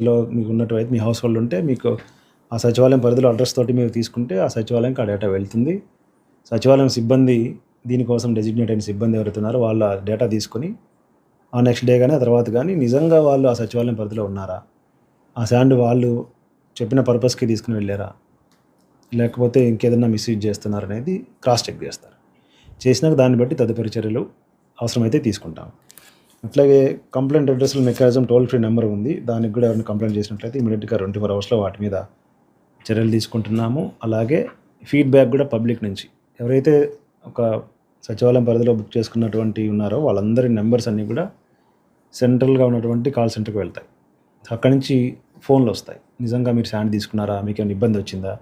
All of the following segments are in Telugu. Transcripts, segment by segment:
లో మీకు ఉన్నటువంటి మీ హౌస్ హోల్డ్ ఉంటే మీకు ఆ సచివాలయం పరిధిలో అడ్రస్ తోటి మీరు తీసుకుంటే ఆ సచివాలయంకి ఆ డేటా వెళ్తుంది. సచివాలయం సిబ్బంది దీనికోసం డెసిగ్నేట్ అయిన సిబ్బంది ఎవరైతే వాళ్ళ డేటా తీసుకొని ఆ నెక్స్ట్ డే కానీ ఆ తర్వాత కానీ నిజంగా వాళ్ళు ఆ సచివాలయం పరిధిలో ఉన్నారా? ఆ శాండ్ వాళ్ళు చెప్పిన పర్పస్కి తీసుకుని వెళ్ళారా? లేకపోతే ఇంకేదైనా మిస్యూజ్ చేస్తున్నారు అనేది క్రాస్ చెక్ చేస్తారు. చేసినాక దాన్ని బట్టి తదుపరి చర్యలు అవసరమైతే తీసుకుంటాం. అట్లాగే కంప్లైంట్ అడ్రస్ల మెకానిజం టోల్ ఫ్రీ నెంబర్ ఉంది. దానికి కూడా ఎవరైనా కంప్లైంట్ చేసినట్లయితే ఇమీడియట్గా ట్వంటీ ఫోర్ అవర్స్లో వాటి మీద చర్యలు తీసుకుంటున్నాము. అలాగే ఫీడ్బ్యాక్ కూడా పబ్లిక్ నుంచి. ఎవరైతే ఒక సచివాలయం పరిధిలో బుక్ చేసుకున్నటువంటి ఉన్నారో వాళ్ళందరి నెంబర్స్ అన్నీ కూడా సెంట్రల్గా ఉన్నటువంటి కాల్ సెంటర్కి వెళ్తాయి. అక్కడి నుంచి ఫోన్లు వస్తాయి. నిజంగా మీరు శాండ్ తీసుకున్నారా? మీకు ఏమైనా ఇబ్బంది వచ్చిందా?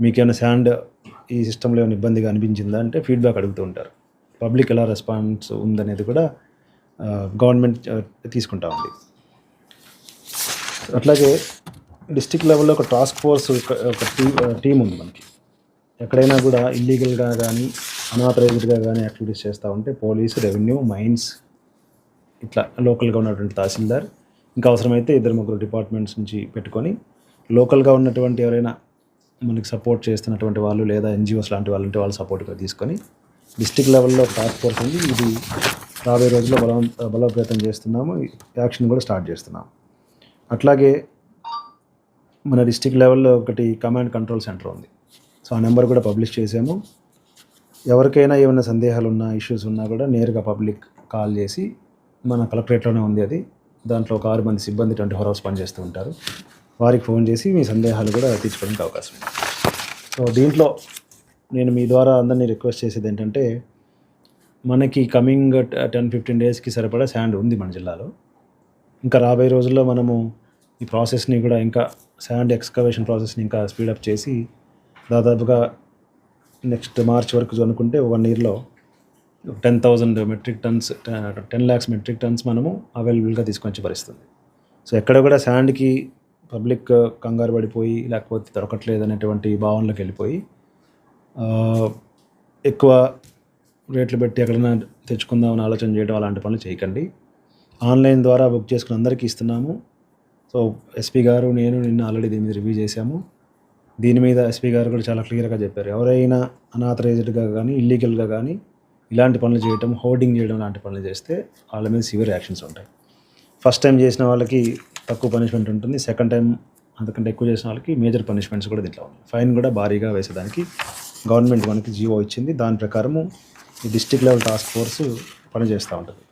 మీకు ఏమైనా శాండ్ ఈ సిస్టంలో ఏమైనా ఇబ్బందిగా అనిపించిందా? అంటే ఫీడ్బ్యాక్ అడుగుతూ ఉంటారు. పబ్లిక్ ఎలా రెస్పాన్స్ ఉందనేది కూడా గవర్నమెంట్ తీసుకుంటా ఉంది. అట్లాగే డిస్టిక్ లెవెల్లో ఒక టాస్క్ ఫోర్స్ ఒక- ఒక టీ టీం ఉంది మనకి. ఎక్కడైనా కూడా ఇల్లీగల్గా కానీ అనాథరైజ్డ్గా కానీ యాక్టివిటీస్ చేస్తూ ఉంటే పోలీసు రెవెన్యూ మైన్స్ ఇట్లా లోకల్గా ఉన్నటువంటి తహసీల్దార్ ఇంకా అవసరమైతే ఇద్దరు ముగ్గురు డిపార్ట్మెంట్స్ నుంచి పెట్టుకొని లోకల్గా ఉన్నటువంటి ఎవరైనా మనకి సపోర్ట్ చేస్తున్నటువంటి వాళ్ళు లేదా ఎన్జిఓస్ లాంటి వాళ్ళు ఉంటే వాళ్ళు సపోర్ట్గా తీసుకొని డిస్టిక్ లెవెల్లో టాస్క్ ఫోర్స్ ఉంది. ఇది రాబోయే రోజుల్లో బలం బలోపేతం చేస్తున్నాము. యాక్షన్ కూడా స్టార్ట్ చేస్తున్నాము. అట్లాగే మన డిస్టిక్ లెవెల్లో ఒకటి కమాండ్ కంట్రోల్ సెంటర్ ఉంది. సో ఆ నెంబర్ కూడా పబ్లిష్ చేసాము. ఎవరికైనా ఏమైనా సందేహాలు ఉన్నా ఇష్యూస్ ఉన్నా కూడా నేరుగా పబ్లిక్ కాల్ చేసి మన కలెక్టరేట్లోనే ఉంది అది. దాంట్లో ఒక ఆరు మంది సిబ్బంది ట్వంటీ ఫోర్ అవర్స్ పనిచేస్తూ ఉంటారు. వారికి ఫోన్ చేసి మీ సందేహాలు కూడా తీర్చుకోవడానికి అవకాశం ఉంది. సో దీంట్లో నేను మీ ద్వారా అందరినీ రిక్వెస్ట్ చేసేది ఏంటంటే మనకి కమింగ్ టెన్ ఫిఫ్టీన్ డేస్కి సరిపడా శాండ్ ఉంది మన జిల్లాలో. ఇంకా రాబోయే రోజుల్లో మనము ఈ ప్రాసెస్ని కూడా ఇంకా శాండ్ ఎక్స్కవేషన్ ప్రాసెస్ని ఇంకా స్పీడప్ చేసి దాదాపుగా నెక్స్ట్ మార్చ్ వరకు అనుకుంటే వన్ ఇయర్లో ten thousand metric tons ten lakhs metric tons మనము అవైలబుల్గా తీసుకొచ్చి భరిస్తుంది. సో ఎక్కడ కూడా శాండ్కి పబ్లిక్ కంగారు పడిపోయి లేకపోతే దొరకట్లేదు అనేటువంటి భావనలోకి వెళ్ళిపోయి uh, ఎక్కువ రేట్లు పెట్టి ఎక్కడైనా తెచ్చుకుందామని ఆలోచన చేయడం అలాంటి పనులు చేయకండి. ఆన్లైన్ ద్వారా బుక్ చేసుకుని అందరికీ ఇస్తున్నాము. సో ఎస్పీ గారు నేను నిన్న ఆల్రెడీ దీని మీద రివ్యూ చేశాము. దీని మీద ఎస్పీ గారు కూడా చాలా క్లియర్గా చెప్పారు. ఎవరైనా అనాథరైజ్డ్గా కానీ ఇల్లీగల్గా కానీ ఇలాంటి పనులు చేయడం హోర్డింగ్ చేయడం లాంటి పనులు చేస్తే వాళ్ళ మీద సివియర్ యాక్షన్స్ ఉంటాయి. ఫస్ట్ టైం చేసిన వాళ్ళకి తక్కువ పనిష్మెంట్ ఉంటుంది. సెకండ్ టైం అంతకంటే ఎక్కువ చేసిన వాళ్ళకి మేజర్ పనిష్మెంట్స్ కూడా దీంట్లో ఉన్నాయి. ఫైన్ కూడా భారీగా వేసేదానికి గవర్నమెంట్ మనకి జీవో ఇచ్చింది. దాని ప్రకారము ఈ డిస్టిక్ లెవెల్ టాస్క్ ఫోర్స్ పనిచేస్తూ ఉంటుంది.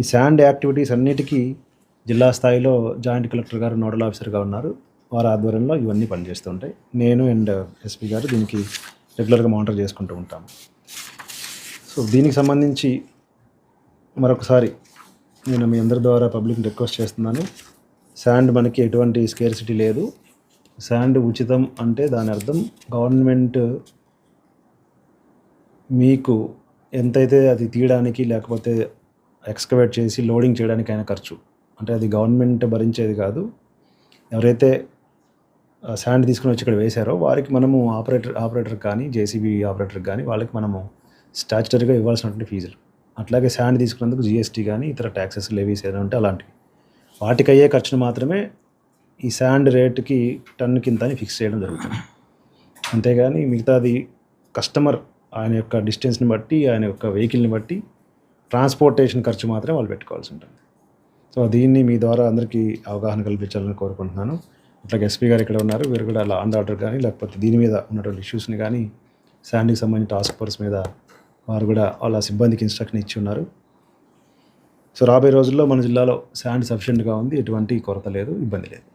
ఈ శాండ్ యాక్టివిటీస్ అన్నిటికీ జిల్లా స్థాయిలో జాయింట్ కలెక్టర్ గారు నోడల్ ఆఫీసర్గా ఉన్నారు. వారి ఆధ్వర్యంలో ఇవన్నీ పనిచేస్తూ ఉంటాయి. నేను అండ్ ఎస్పీ గారు దీనికి రెగ్యులర్గా మానిటర్ చేసుకుంటూ ఉంటాము సో దీనికి సంబంధించి మరొకసారి నేను మీ అందరి ద్వారా పబ్లిక్ రిక్వెస్ట్ చేస్తున్నాను. శాండ్ మనకి ఎటువంటి స్కేర్సిటీ లేదు. శాండ్ ఉచితం అంటే దాని అర్థం గవర్నమెంట్ మీకు ఎంతైతే అది తీయడానికి లేకపోతే ఎక్స్కవేట్ చేసి లోడింగ్ చేయడానికి అయిన ఖర్చు. అంటే అది గవర్నమెంట్ భరించేది కాదు. ఎవరైతే శాండ్ తీసుకుని వచ్చి ఇక్కడ వేశారో వారికి మనము ఆపరేటర్ ఆపరేటర్ కానీ జేసీబీ ఆపరేటర్ కానీ వాళ్ళకి మనము స్టాచ్యుటరీగా ఇవ్వాల్సినటువంటి ఫీజులు. అట్లాగే శాండ్ తీసుకున్నందుకు జిఎస్టీ కానీ ఇతర ట్యాక్సెస్ లెవీస్ ఏదైనా ఉంటే అలాంటివి. వాటికి అయ్యే ఖర్చును మాత్రమే ఈ శాండ్ రేటుకి టన్ కింద అని ఫిక్స్ చేయడం జరుగుతుంది. అంతేగాని మిగతాది కస్టమర్ ఆయన యొక్క డిస్టెన్స్ని బట్టి ఆయన యొక్క వెహికల్ని బట్టి ట్రాన్స్పోర్టేషన్ ఖర్చు మాత్రమే వాళ్ళు పెట్టుకోవాల్సి ఉంటుంది. సో దీన్ని మీ ద్వారా అందరికీ అవగాహన కల్పించాలని కోరుకుంటున్నాను. అట్లాగే ఎస్పీ గారు ఇక్కడ ఉన్నారు. వీరు కూడా అలా అండ్ ఆర్డర్ కానీ లేకపోతే దీని మీద ఉన్నటువంటి ఇష్యూస్ని కానీ శాండ్కి సంబంధించిన టాస్క్ ఫోర్స్ మీద వారు కూడా వాళ్ళ సిబ్బందికి ఇన్స్ట్రక్షన్ ఇచ్చి ఉన్నారు. సో రాబోయే రోజుల్లో మన జిల్లాలో శాండ్ సఫిషియెంట్గా ఉంది. ఎటువంటి కొరత లేదు ఇబ్బంది లేదు.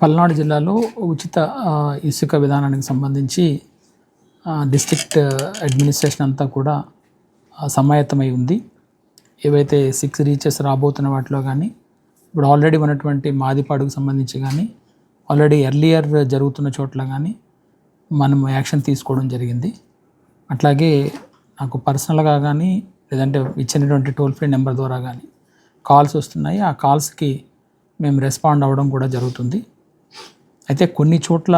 పల్నాడు జిల్లాలో ఉచిత ఇసుక విధానానికి సంబంధించి డిస్ట్రిక్ట్ అడ్మినిస్ట్రేషన్ అంతా కూడా సమాయత్తమై ఉంది. ఏవైతే సిక్స్ రీచెస్ రాబోతున్న వాటిలో కానీ ఇప్పుడు ఆల్రెడీ ఉన్నటువంటి మాదిపాడుకు సంబంధించి కానీ ఆల్రెడీ ఎర్లియర్ జరుగుతున్న చోట్ల కానీ మనం యాక్షన్ తీసుకోవడం జరిగింది. అట్లాగే నాకు పర్సనల్గా కానీ లేదంటే ఇచ్చినటువంటి టోల్ ఫ్రీ నెంబర్ ద్వారా కానీ కాల్స్ వస్తున్నాయి. ఆ కాల్స్కి మేము రెస్పాండ్ అవ్వడం కూడా జరుగుతుంది. అయితే కొన్ని చోట్ల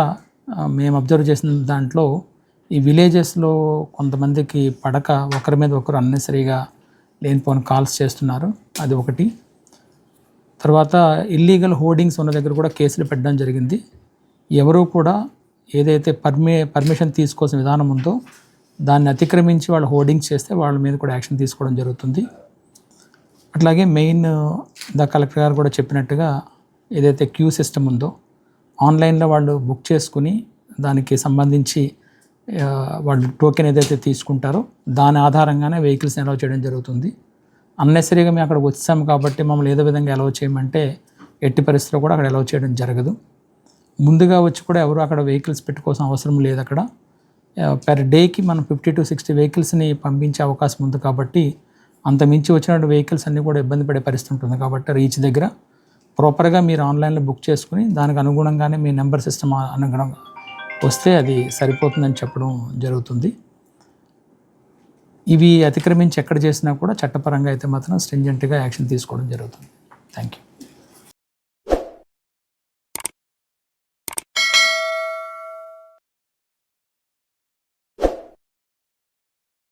మేము అబ్జర్వ్ చేసిన దాంట్లో ఈ విలేజెస్లో కొంతమందికి పడక ఒకరి మీద ఒకరు అన్నెసరీగా లేనిపోని కాల్స్ చేస్తున్నారు. అది ఒకటి. తర్వాత ఇల్లీగల్ హోర్డింగ్స్ ఉన్న దగ్గర కూడా కేసులు పెట్టడం జరిగింది. ఎవరూ కూడా ఏదైతే పర్మి పర్మిషన్ తీసుకోవాల్సిన విధానం ఉందో దాన్ని అతిక్రమించి వాళ్ళు హోర్డింగ్స్ చేస్తే వాళ్ళ మీద కూడా యాక్షన్ తీసుకోవడం జరుగుతుంది. అట్లాగే మెయిన్ ద కలెక్టర్ గారు కూడా చెప్పినట్టుగా ఏదైతే క్యూ సిస్టమ్ ఉందో ఆన్లైన్లో వాళ్ళు బుక్ చేసుకుని దానికి సంబంధించి వాళ్ళు టోకెన్ ఏదైతే తీసుకుంటారో దాని ఆధారంగానే వెహికల్స్ని అలౌ చేయడం జరుగుతుంది. అన్నెసరీగా మేము అక్కడికి వచ్చాము కాబట్టి మమ్మల్ని ఏదో విధంగా అలౌ చేయమంటే ఎట్టి పరిస్థితిలో కూడా అక్కడ అలౌ చేయడం జరగదు. ముందుగా వచ్చి కూడా ఎవరు అక్కడ వెహికల్స్ పెట్టుకోవాల్సిన అవసరం లేదు అక్కడ. పెర్ డేకి మనం ఫిఫ్టీ టు సిక్స్టీ వెహికల్స్ని పంపించే అవకాశం ఉంది కాబట్టి అంత మించి వచ్చినటువంటి వెహికల్స్ అన్నీ కూడా ఇబ్బంది పడే పరిస్థితి ఉంటుంది కాబట్టి రీచ్ దగ్గర. ప్రాపర్గా మీరు ఆన్లైన్లో బుక్ చేసుకుని దానికి అనుగుణంగానే మీ నెంబర్ సిస్టమ్ అనుగుణంగా వస్తే అది సరిపోతుందని చెప్పడం జరుగుతుంది. ఇవి అతిక్రమించి ఎక్కడ చేసినా కూడా చట్టపరంగా అయితే మాత్రం స్ట్రింజెంట్గా యాక్షన్ తీసుకోవడం జరుగుతుంది. Thank you